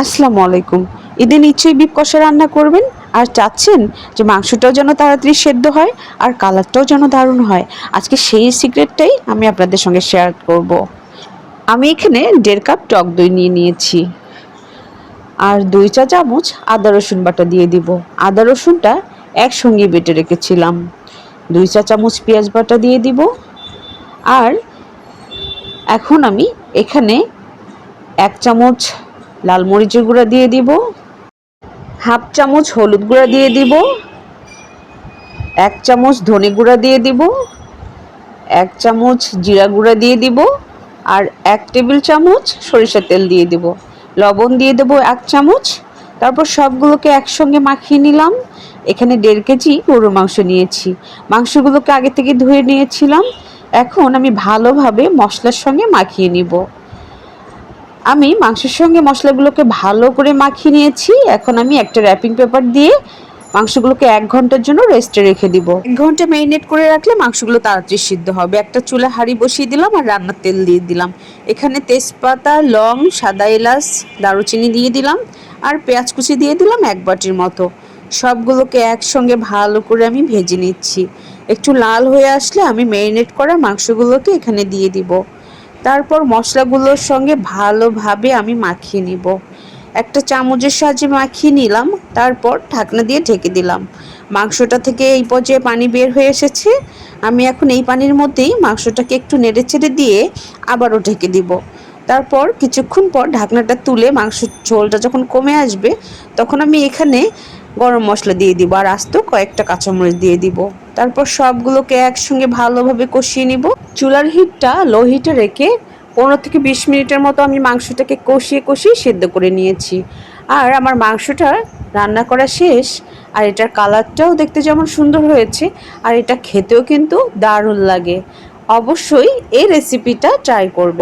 আসসালামু আলাইকুম। ঈদে নিশ্চয়ই বিপ কষা রান্না করবেন? আর চাচ্ছেন যে মাংসটাও যেন তাড়াতাড়ি সেদ্ধ হয় আর কালারটাও যেন দারুণ হয়। আজকে সেই সিক্রেটটাই আমি আপনাদের সঙ্গে শেয়ার করব। আমি এখানে দেড় কাপ টক দই নিয়ে নিয়েছি। আর দুই চা চামচ আদা রসুন বাটা দিয়ে দিব। আদা রসুনটা একসঙ্গে বেটে রেখেছিলাম। দুই চা চামচ পেঁয়াজ বাটা দিয়ে দিব। আর এখন আমি এখানে এক চামচ লাল মরিচের গুঁড়া দিয়ে দিব, হাফ চামচ হলুদ গুঁড়া দিয়ে দিব, এক চামচ ধনে গুঁড়া দিয়ে দিব, এক চামচ জিরা গুঁড়া দিয়ে দিব, আর এক টেবিল চামচ সরিষার তেল দিয়ে দিব। লবণ দিয়ে দেবো এক চামচ, তারপর সবগুলোকে একসঙ্গে মাখিয়ে নিলাম। এখানে দেড় কেজি গরুর মাংস নিয়েছি। মাংসগুলোকে আগে থেকে ধুয়ে নিয়েছিলাম। এখন আমি ভালোভাবে মশলার সঙ্গে মাখিয়ে নিব। আমি মাংসের সঙ্গে মশলাগুলোকে ভালো করে মাখিয়ে নিয়েছি। এখন আমি একটা র্যাপিং পেপার দিয়ে মাংসগুলোকে এক ঘণ্টার জন্য রেস্টে রেখে দিব। এক ঘণ্টা ম্যারিনেট করে রাখলে মাংসগুলো তাড়াতাড়ি সিদ্ধ হবে। একটা চুলা হাঁড়ি বসিয়ে দিলাম আর রান্নার তেল দিয়ে দিলাম। এখানে তেজপাতা, লং, সাদা এলাচ, দারুচিনি দিয়ে দিলাম আর পেঁয়াজ কুচি দিয়ে দিলাম এক বাটির মতো। সবগুলোকে একসঙ্গে ভালো করে আমি ভেজে নিচ্ছি। একটু লাল হয়ে আসলে আমি ম্যারিনেট করা মাংসগুলোকে এখানে দিয়ে দিব। তারপর মশলাগুলোর সঙ্গে ভালোভাবে আমি মাখিয়ে নিব। একটা চামচের সাহায্যে মাখিয়ে নিলাম, তারপর ঢাকনা দিয়ে ঢেকে দিলাম। মাংসটা থেকে এই পর্যায়ে পানি বের হয়ে এসেছে। আমি এখন এই পানির মধ্যেই মাংসটাকে একটু নেড়ে ছেড়ে দিয়ে আবারও ঢেকে দিব। তারপর কিছুক্ষণ পর ঢাকনাটা তুলে মাংস ঝোলটা যখন কমে আসবে, তখন আমি এখানে গরম মশলা দিয়ে দিব আর আস্ত কয়েকটা কাঁচামরিচ দিয়ে দিব। তারপর সবগুলোকে একসঙ্গে ভালোভাবে কষিয়ে নিব। চুলার হিটটা লো হিটে রেখে পনেরো থেকে বিশ মিনিটের মতো আমি মাংসটাকে কষিয়ে কষিয়ে সেদ্ধ করে নিয়েছি। আর আমার মাংসটা রান্না করা শেষ, আর এটার কালারটাও দেখতে যেমন সুন্দর হয়েছে, আর এটা খেতেও কিন্তু দারুণ লাগে। অবশ্যই এই রেসিপিটা ট্রাই করব।